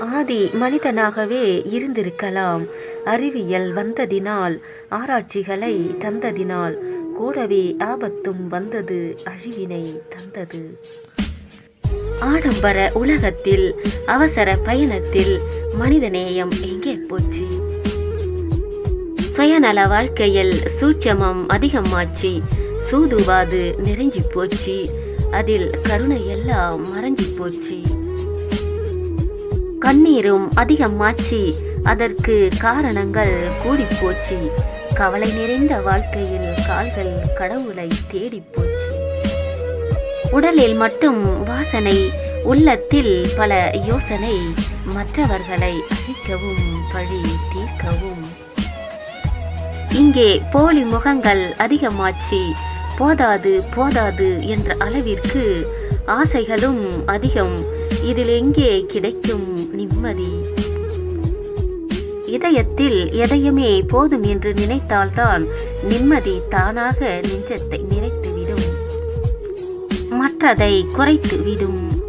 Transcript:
ஆதி மனிதனாகவே இருந்திருக்கலாம். அறிவியல் வந்ததினால் ஆராய்ச்சிகளை தந்ததினால் கூடவே ஆபத்தும் வந்தது அழிவினை தந்தது. ஆடம்பர உலகத்தில் அவசர பயணத்தில் மனிதநேயம் எங்கே போச்சு? சுயநல வாழ்க்கையில் சூட்சமம் அதிகமாச்சு சூதுவாது நிறைஞ்சி போச்சு அதில் கருணை எல்லாம் மறைஞ்சி போச்சு. கண்ணீரும் அதிகமாச்சு. அதற்கு காரணங்கள் கூடி போச்சு கவலை நிறைந்த வாழ்க்கையில் கால்கள் கடவுளை தேடி போச்சு. உடலில் மட்டும் வாசனை உள்ளத்தில் பல யோசனை மற்றவர்களை அழிக்கவும் பழி தீர்க்கவும். இங்கே போலி முகங்கள் அதிகமாச்சு. போதாது போதாது என்ற அளவிற்கு ஆசைகளும் அதிகம். இதில் எங்கே கிடைக்கும் நிம்மதி? இதயத்தில் எதையுமே போதும் என்று நினைத்தால்தான் நிம்மதி தானாக நெஞ்சத்தை நிறைத்துவிடும். மற்றதை குறைத்து விடும்